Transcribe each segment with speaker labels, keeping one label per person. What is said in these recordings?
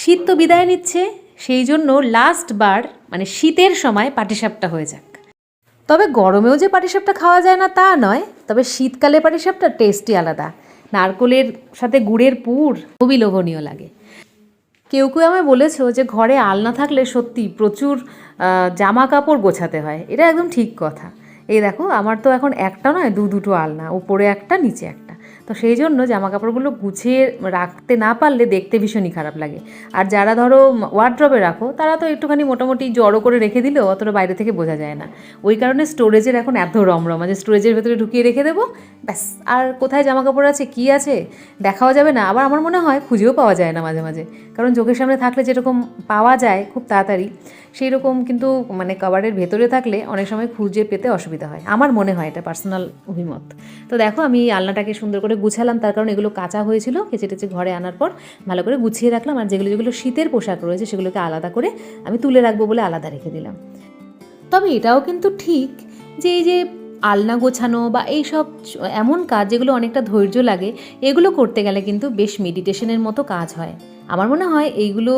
Speaker 1: শীত তো বিদায় নিচ্ছে, সেই জন্য লাস্ট বার মানে শীতের সময় পাটিসাপটা হয়ে যাক। তবে গরমেও যে পাটিসাপটা খাওয়া যায় না তা নয়, তবে শীতকালে পাটিসাপটা টেস্টই আলাদা। নারকোলের সাথে গুড়ের পুর, খুবই লোভনীয় লাগে। কেউ কেউ আমায় বলেছ যে ঘরে আলনা থাকলে সত্যি প্রচুর জামা কাপড় গোছাতে হয়। এটা একদম ঠিক কথা। এই দেখো, আমার তো এখন একটা নয়, দু দুটো আলনা, উপরে একটা, নিচে একটা। তো সেই জন্য জামা কাপড়গুলো গুছিয়ে রাখতে না পারলে দেখতে ভীষণই খারাপ লাগে। আর যারা ধরো ওয়ার্ড্রবে রাখো, তারা তো একটুখানি মোটামুটি জড়ো করে রেখে দিলেও অতটা বাইরে থেকে বোঝা যায় না। ওই কারণে স্টোরেজের এখন এত রমরমা যে স্টোরেজের ভেতরে ঢুকিয়ে রেখে দেবো, ব্যাস। আর কোথায় জামা কাপড় আছে, কী আছে, দেখাও যাবে না। আবার আমার মনে হয় খুঁজেও পাওয়া যায় না মাঝে মাঝে। কারণ চোখের সামনে থাকলে যেরকম পাওয়া যায় খুব তাড়াতাড়ি সেই রকম কিন্তু মানে কভারের ভেতরে থাকলে অনেক সময় খুঁজে পেতে অসুবিধা হয়। আমার মনে হয় এটা পার্সোনাল অভিমত। তো দেখো আমি আলনাটাকে সুন্দর করে গুছালাম, তার কারণ এগুলো কাঁচা হয়েছিল, কেচে টেচে ঘরে আনার পর ভালো করে গুছিয়ে রাখলাম, আর যেগুলো যেগুলো শীতের পোশাক রয়েছে সেগুলোকে আলাদা করে আমি তুলে রাখব বলে আলাদা রেখে দিলাম। তবে এটাও কিন্তু ঠিক যে এই যে আলনা গোছানো বা এই সব এমন কাজ যেগুলো অনেকটা ধৈর্য লাগে, এগুলো করতে গেলে কিন্তু বেশ মেডিটেশনের মতো কাজ হয়। আমার মনে হয় এইগুলো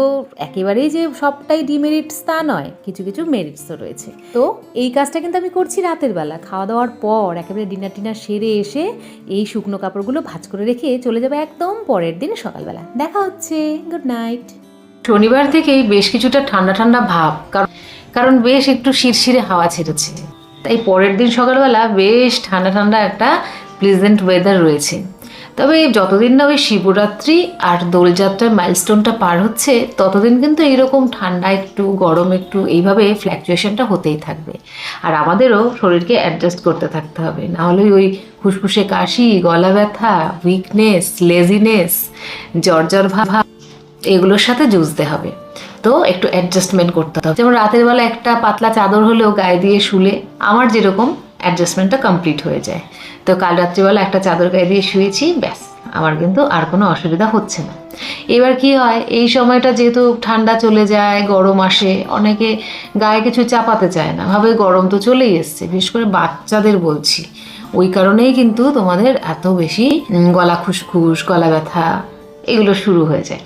Speaker 1: একেবারেই যে সবটাই ডিমেরিটস তা নয়, কিছু কিছু মেরিটসও রয়েছে। তো এই কাজটা কিন্তু আমি করছি রাতের বেলা। খাওয়া দাওয়ার পর একেবারে ডিনার টিনার সেরে এসে এই শুকনো কাপড়গুলো ভাজ করে রেখে চলে যাবে একদম পরের দিন সকালবেলা। দেখা হচ্ছে। গুড নাইট
Speaker 2: শনিবার থেকেই বেশ কিছুটা ঠান্ডা ঠান্ডা ভাব, কারণ কারণ বেশ একটু শিরশিরে হাওয়া ছেড়েছে। তাই পরের দিন সকালবেলা বেশ ঠান্ডা ঠান্ডা একটা প্লেজেন্ট ওয়েদার রয়েছে। তবে যতদিন না ওই শিবরাত্রি আর দোলযাত্রার মাইলস্টোনটা পার হচ্ছে, ততদিন কিন্তু এইরকম ঠান্ডা একটু, গরম একটু, এইভাবে ফ্ল্যাকচুয়েশনটা হতেই থাকবে। আর আমাদেরও শরীরকে অ্যাডজাস্ট করতে থাকতে হবে। নাহলে ওই ফুসফুসে কাশি, গলা ব্যথা উইকনেস লেজিনেস জ্বর ভাব, এগুলোর সাথে যুঝতে হবে। তো একটু অ্যাডজাস্টমেন্ট করতে হবে। যেমন রাতের বেলা একটা পাতলা চাদর হলেও গায়ে দিয়ে শুলে, আমার যেরকম অ্যাডজাস্টমেন্টটা কমপ্লিট হয়ে যায়। তো কাল রাত্রিবেলা একটা চাদর গায়ে দিয়ে শুয়েছি, ব্যাস, আমার কিন্তু আর কোনো অসুবিধা হচ্ছে না। এবার কি হয়, এই সময়টা যেহেতু ঠান্ডা চলে যায়, গরম আসে, অনেকে গায়ে কিছু চাপাতে চায় না, ভাবে গরম তো চলেই এসছে, বিশেষ করে বাচ্চাদের বলছি। ওই কারণেই কিন্তু তোমাদের এত বেশি গলা খুসখুস, গলা ব্যথা, এগুলো শুরু হয়ে যায়।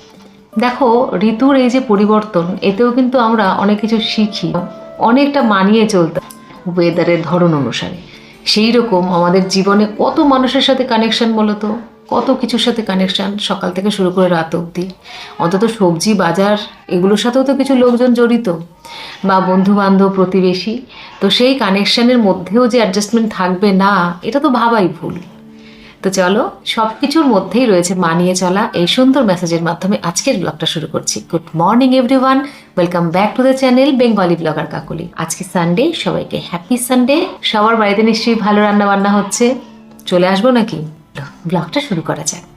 Speaker 2: দেখো, ঋতুর এই যে পরিবর্তন, এতেও কিন্তু আমরা অনেক কিছু শিখি, অনেকটা মানিয়ে চলতে ওয়েদারের ধরন অনুসারে। সেই রকম আমাদের জীবনে কত মানুষের সাথে কানেকশান বলতো কত কিছুর সাথে কানেকশান সকাল থেকে শুরু করে রাত অবধি। অন্তত সবজি, বাজার, এগুলোর সাথেও তো কিছু লোকজন জড়িত বা বন্ধু বান্ধব প্রতিবেশী। তো সেই কানেকশানের মধ্যেও যে অ্যাডজাস্টমেন্ট থাকবে না, এটা তো ভাবাই ভুল। তো চলো সব কিছুর মধ্যেই রয়েছে মানিয়ে চলা এই সুন্দর মেসেজের মাধ্যমে আজকের ব্লগটা শুরু করছি। Good morning everyone welcome back to the channel Bengali blogger Kakuli আজকে সানডে সবাইকে হ্যাপি সানডে সবার বাড়িতে নিশ্চয়ই ভালো রান্না বান্না হচ্ছে। চলে আসব নাকি? ব্লগটা শুরু করা যাক।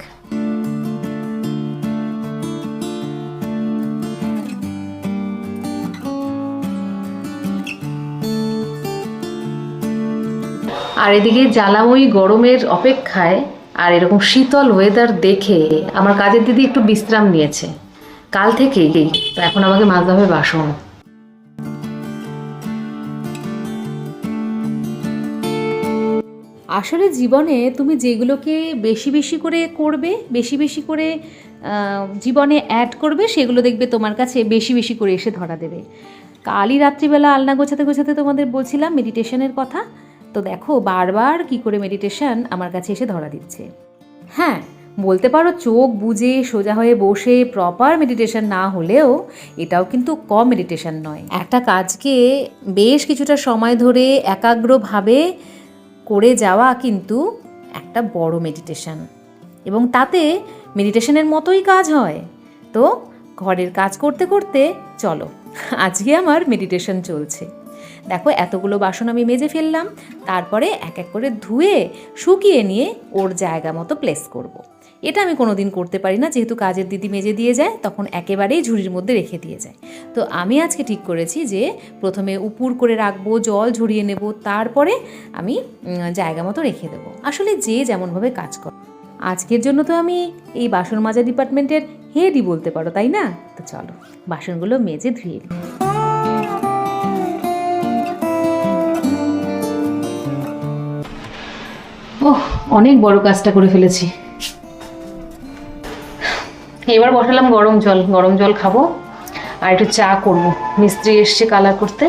Speaker 2: আর এদিকে জ্বালাময়ী গরমের অপেক্ষায় আর এরকম শীতল ওয়েদার দেখে আমার কাজের দিদি একটু বিশ্রাম নিয়েছে। কাল থেকেই এখন আমাকে মাজতে বাসন।
Speaker 1: আসলে জীবনে তুমি যেগুলোকে বেশি বেশি করে করবে, বেশি বেশি করে জীবনে অ্যাড করবে, সেগুলো দেখবে তোমার কাছে বেশি বেশি করে এসে ধরা দেবে। কালই রাত্রিবেলা আলনা গোছাতে গোছাতে তোমাদের বলছিলাম মেডিটেশনের কথা। তো দেখো বারবার কি করে মেডিটেশন আমার কাছে এসে ধরা দিচ্ছে। হ্যাঁ বলতে পারো চোখ বুজে সোজা হয়ে বসে প্রপার মেডিটেশন না হলেও এটাও কিন্তু কম মেডিটেশন নয়। একটা কাজকে বেশ কিছুটা সময় ধরে একাগ্রভাবে করে যাওয়া কিন্তু একটা বড় মেডিটেশন এবং তাতে মেডিটেশনের মতোই কাজ হয়। তো ঘরের কাজ করতে করতে চলো, আজকে আমার মেডিটেশন চলছে। দেখো, এতগুলো বাসন আমি মেজে ফেললাম। তারপরে এক এক করে ধুয়ে, শুকিয়ে নিয়ে ওর জায়গা মতো প্লেস করব। এটা আমি কোনো দিন করতে পারি না। যেহেতু কাজের দিদি মেজে দিয়ে যায়, তখন একেবারেই ঝুড়ির মধ্যে রেখে দিয়ে যায়। তো আমি আজকে ঠিক করেছি যে, প্রথমে উপুর করে রাখব, জল ঝরিয়ে নেব, তারপরে আমি জায়গা মতো রেখে দেবো। আসলে যে যেমনভাবে কাজ করে আজকের জন্য তো আমি এই বাসন মাজা ডিপার্টমেন্টের হেডই বলতে পারো, তাই না? তো চলো, বাসনগুলো মেজে ধুয়ে নিই।
Speaker 2: ওহ, অনেক বড় কাজটা করে ফেলেছি। এবার বসালাম গরম জল। গরম জল খাব আর একটু চা করব। মিস্ত্রি এসছে কালার করতে।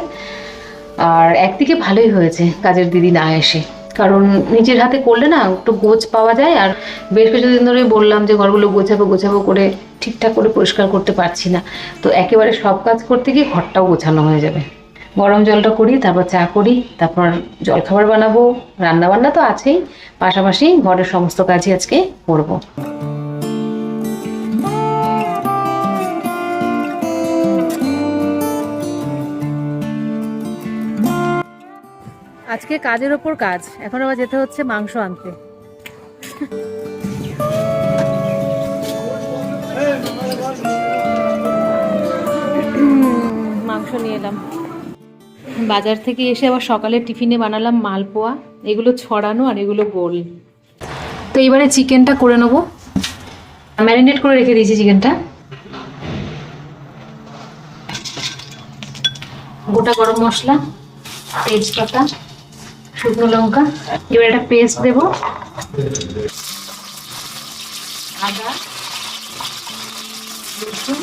Speaker 2: আর একদিকে ভালোই হয়েছে কাজের দিদি না এসে। কারণ নিজের হাতে করলে না একটু গোছ পাওয়া যায় আর বেশ কিছুদিন ধরে বললাম যে ঘরগুলো গোছাবো গোছাবো করে ঠিকঠাক করে পরিষ্কার করতে পারছি না। তো একেবারে সব কাজ করতে গিয়ে ঘরটাও গোছানো হয়ে যাবে। গরম জলটা করি তারপর চা করি তারপর জলখাবার বানাবো রান্না বান্না তো আছেই পাশাপাশি ঘরের সমস্ত কাজই আজকে করব।
Speaker 1: আজকে কাজের ওপর কাজ এখন আবার যেতে হচ্ছে মাংস আনতে। মাংস নিয়ে এলাম। বাজার থেকে এসে আবার সকালে টিফিনে বানালাম মালপোয়া, এগুলো ছড়ানো আর এগুলো গোল।
Speaker 2: তো এবারে চিকেনটা করে নেব। ম্যারিনেট করে রেখে দিয়েছি চিকেনটা। গোটা গরম মশলা, তেজপাতা, শুকনো লঙ্কা, এবার একটা পেস্ট দেব। আদা, রসুন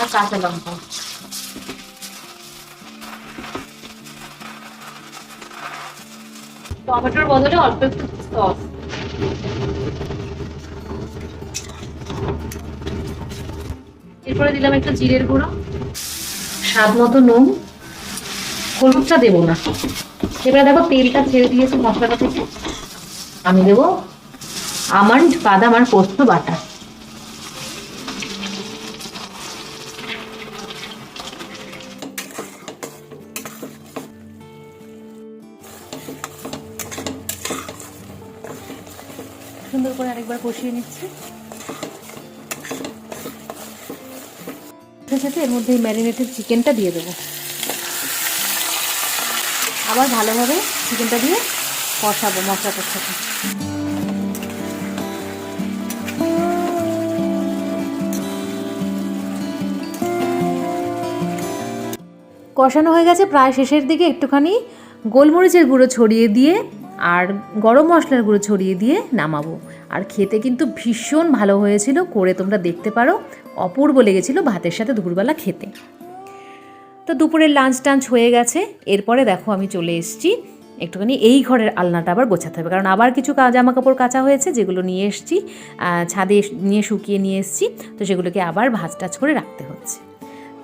Speaker 2: আর কাঁচা লঙ্কা। টমেটোর বদলে অল্প একটু সস। এরপরে দিলাম একটা জিরের গুঁড়ো। স্বাদ মতো নুন। হলুদটা দেবো না। এবারে দেখো তেলটা ছেড়ে দিয়েছে মশলাটা থেকে। আমি দেবো আমন্ড, বাদাম আর পোস্ত বাটা।
Speaker 1: সুন্দর করে আরেকবার কষিয়ে নিচ্ছি। সাথে এর মধ্যে ম্যারিনেটেড চিকেনটা দিয়ে দেবো। আবার ভালোভাবে চিকেনটা দিয়ে কষাবো মশলাটার সাথে। কষানো হয়ে গেছে প্রায় শেষের দিকে একটুখানি গোলমরিচের গুঁড়ো ছড়িয়ে দিয়ে আর গরম মশলার গুঁড়ো ছড়িয়ে দিয়ে নামাবো। আর খেতে কিন্তু ভীষণ ভালো হয়েছিল, করে তোমরা দেখতে পারো। অপূর্ব লেগেছিল ভাতের সাথে দুপুরবেলা খেতে। তো দুপুরের লাঞ্চ টাঞ্চ হয়ে গেছে। এরপরে দেখো আমি চলে এসেছি। একটুখানি এই ঘরের আলনাটা আবার গোছাতে হবে। কারণ আবার কিছু জামা কাপড় কাচা হয়েছে, যেগুলো নিয়ে এসছি ছাদে নিয়ে শুকিয়ে নিয়ে এসেছি। তো সেগুলোকে আবার ভাজ টাজ করে রাখতে হচ্ছে।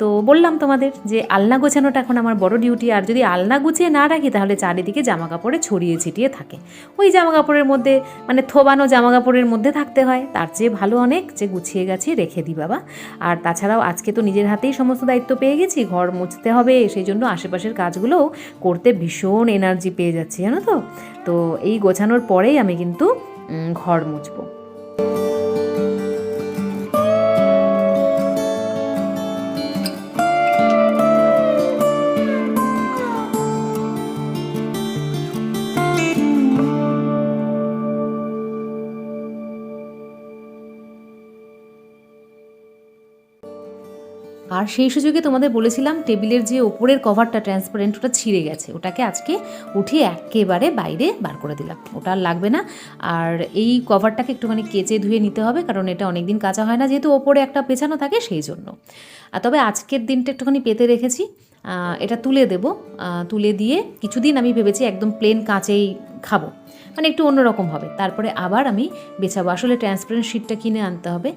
Speaker 1: তো বললাম তোমাদের যে আলনা গোছানোটা এখন আমার বড় ডিউটি আর যদি আলনা গুছিয়ে না রাখি তাহলে চারিদিকে জামা কাপড়ে ছড়িয়ে ছিটিয়ে থাকে। ওই জামা কাপড়ের মধ্যে মানে থোবানো জামা কাপড়ের মধ্যে থাকতে হয়। তার চেয়ে ভালো অনেক যে গুছিয়ে গেছি রেখে দিই বাবা। আর তাছাড়াও আজকে তো নিজের হাতেই সমস্ত দায়িত্ব পেয়ে গেছি, ঘর মুছতে হবে, সেই জন্য আশেপাশের কাজগুলোও করতে ভীষণ এনার্জি পেয়ে যাচ্ছি, জানো তো? তো এই গোছানোর পরেই আমি কিন্তু ঘর মুছবো। আর সেই সুযোগে তোমাদের বলেছিলাম টেবিলের যে ওপরের কভারটা ট্রান্সপারেন্ট ওটা ছিঁড়ে গেছে। ওটাকে আজকে উঠিয়ে একেবারে বাইরে বার করে দিলাম। ওটা আর লাগবে না। আর এই কভারটাকে একটুখানি কেচে ধুয়ে নিতে হবে, কারণ এটা অনেক দিন কাঁচা হয় না, যেহেতু ওপরে একটা পেছানো থাকে সেই জন্য। আর তবে আজকের দিনটা একটুখানি পেতে রেখেছি। এটা তুলে দেব। তুলে দিয়ে কিছুদিন আমি ভেবেছি একদম প্লেন কাঁচেই খাব। মানে একটু অন্যরকম হবে। তারপরে আবার আমি বেছাবো আসলে ট্রান্সপারেন্ট শিটটা কিনে আনতে হবে।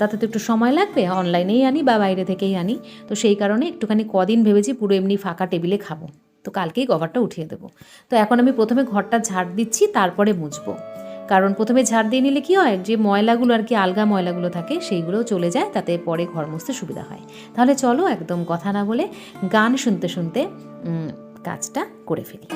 Speaker 1: তাতে তো একটু সময় লাগবে। অনলাইনেই আনি বা বাইরে থেকেই আনি। তো সেই কারণে একটুখানি কদিন ভেবেছি পুরো এমনি ফাঁকা টেবিলে খাব। তো কালকেই কভারটা উঠিয়ে দেবো। তো এখন আমি প্রথমে ঘরটা ঝাড় দিচ্ছি, তারপরে মুছবো। কারণ প্রথমে ঝাড় দিয়ে নিলে কি হয়? যে ময়লাগুলো আর কি, আলগা ময়লাগুলো থাকে, সেইগুলোও চলে যায়। তাতে পরে ঘর মুছতে সুবিধা হয়। তাহলে চলো একদম কথা না বলে গান শুনতে শুনতে কাজটা করে ফেলি।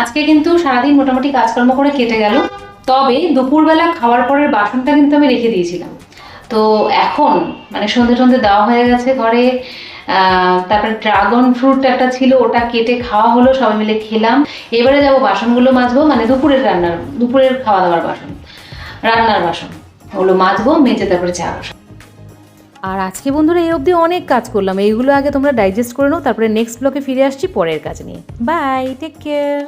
Speaker 2: আজকে কিন্তু সারাদিন মোটামুটি কাজকর্ম করে কেটে গেল। তবে দুপুরবেলা খাওয়ার পরের বাসনটা কিন্তু আমি রেখে দিয়েছিলাম। তো এখন মানে সন্ধে সন্ধে দেওয়া হয়ে গেছে ঘরে তারপরে ড্রাগন ফ্রুট একটা ছিল, ওটা কেটে খাওয়া হলো, সবাই মিলে খেলাম। এবারে যাব বাসনগুলো মাজবো মানে দুপুরের রান্নার, দুপুরের খাওয়া দাওয়ার বাসন, রান্নার বাসন। ওগুলো মাজবো, মেজে তারপরে চা।
Speaker 1: আর আজকে বন্ধুরা এই অবধি অনেক কাজ করলাম। এইগুলো আগে তোমরা ডাইজেস্ট করে নাও, তারপরে নেক্সট ব্লকে ফিরে আসছি পরের কাজ নিয়ে। Bye take care